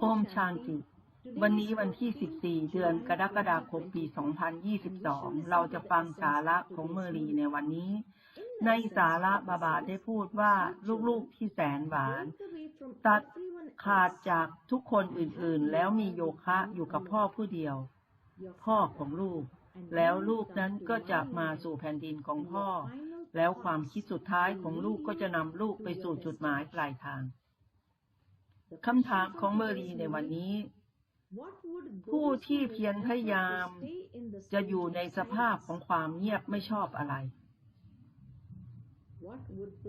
โอมชานติวันนี้วันที่ 14 เดือนกรกฎาคมปี 2022 เราจะฟังสาระของเมอรีในวันนี้ ในสาระบาบาได้พูดว่าลูกๆที่แสนหวาน ตัดขาดจากทุกคนอื่นๆ แล้วมีโยคะอยู่กับพ่อผู้เดียว พ่อของลูก แล้วลูกนั้นก็จะมาสู่แผ่นดินของพ่อ แล้วความคิดสุดท้ายของลูกก็จะนำลูกไปสู่จุดหมายปลายทาง คำถามของเมอรีในวันนี้ ผู้ที่เพียรพยายาม จะอยู่ในสภาพของความเงียบไม่ชอบอะไร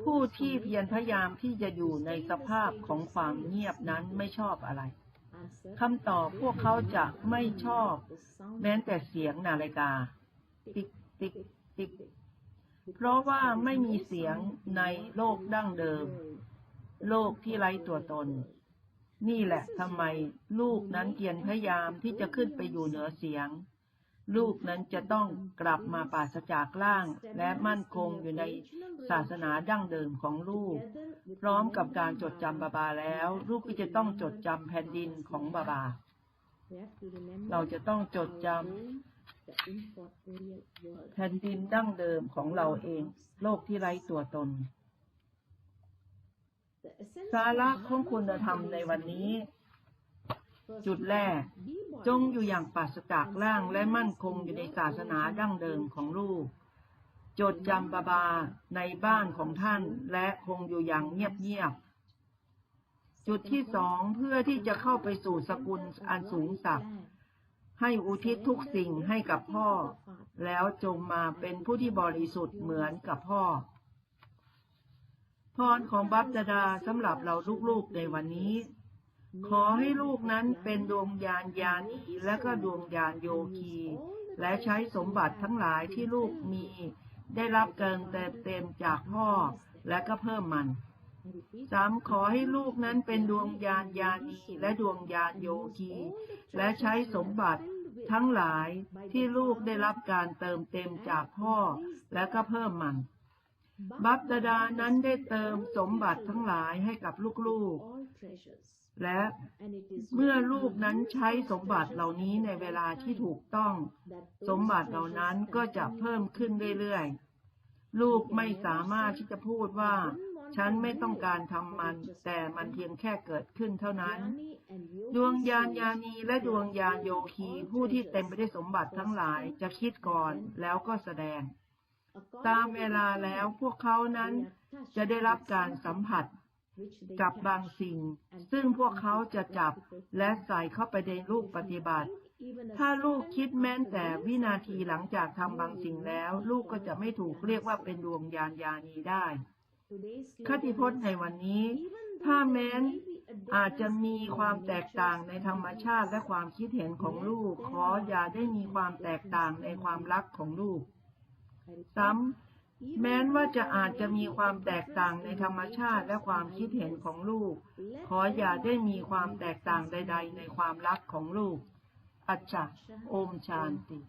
ผู้ที่เพียรพยายามที่จะอยู่ในสภาพของความเงียบนั้นไม่ชอบอะไรคำตอบพวกเขาจะไม่ชอบ แม้แต่เสียงนาฬิกา ติ๊กติ๊กติ๊กเพราะว่าไม่มีเสียงในโลกดั้งเดิม โลกที่ไร้ตัวตน นี่แหละทำไมลูกนั้นเพียรพยายามที่จะขึ้นไปอยู่เหนือเสียง ลูกนั้นจะต้องกลับมาปราศจากร่าง และมั่นคงอยู่ในศาสนาดั้งเดิมของลูก พร้อมกับการจดจำบาบาแล้ว ลูกก็จะต้องจดจำแผ่นดินของบาบา เราจะต้องจดจำแผ่นดินดั้งเดิมของเราเอง โลกที่ไร้ตัวตน สาระของคุณธรรมในวันนี้ จุดแรก จงอยู่อย่างปราศจากร่างและมั่นคงอยู่ในศาสนาดั้งเดิมของลูก จดจำบาบาในบ้านของท่านและคงอยู่อย่างเงียบๆ จุดที่สองเพื่อที่จะเข้าไปสู่สกุลอันสูงสักให้อุทิศทุกสิ่งให้กับพ่อ แล้วจงมาเป็นผู้ที่บริสุทธิ์เหมือนกับพ่อ พรของบัพดาดาสำหรับเราลูกๆในวันนี้ ขอให้ลูกนั้นเป็นดวงยานยานีและก็ดวงยานโยคี และใช้สมบัติทั้งหลายที่ลูกมี ได้รับเกินเต็มๆจากพ่อและก็เพิ่มมันสามขอให้ลูกนั้นเป็นดวงยานยานีและดวงยานโยคี และใช้สมบัติทั้งหลายที่ลูกได้รับการเติมเต็มจากพ่อและก็เพิ่มมัน บัพดาดานั้นได้เติมสมบัติทั้งหลายให้กับลูกๆ และเมื่อลูกนั้นใช้สมบัติเหล่านี้ในเวลาที่ถูกต้อง สมบัติเหล่านั้นก็จะเพิ่มขึ้นเรื่อยๆ ลูกไม่สามารถที่จะพูดว่า ฉันไม่ต้องการทำมัน แต่มันเพียงแค่เกิดขึ้นเท่านั้น ดวงยานยานีและดวงยานโยคีผู้ที่เต็มไปด้วยสมบัติทั้งหลายจะคิดก่อนแล้วก็แสดง ตามเวลาแล้วพวกเขานั้นจะได้รับการสัมผัสกับบางสิ่ง ซึ่งพวกเขาจะจับและใส่เข้าไปในลูกปฏิบัติ ถ้าลูกคิดแม้แต่วินาทีหลังจากทำบางสิ่งแล้ว ลูกก็จะไม่ถูกเรียกว่าเป็นดวงยานยานีได้คติพจน์ในวันนี้ ถ้าแม้นอาจจะมีความแตกต่างในธรรมชาติและความคิดเห็นของลูก ขออย่าได้มีความแตกต่างในความรักของลูก ซ้ำแม้นว่าจะอาจจะมีความแตกต่างในธรรมชาติและความคิดเห็นของลูก ขออย่าได้มีความแตกต่างใด ๆ ในความรักของลูก อัจฉะโอมชานติ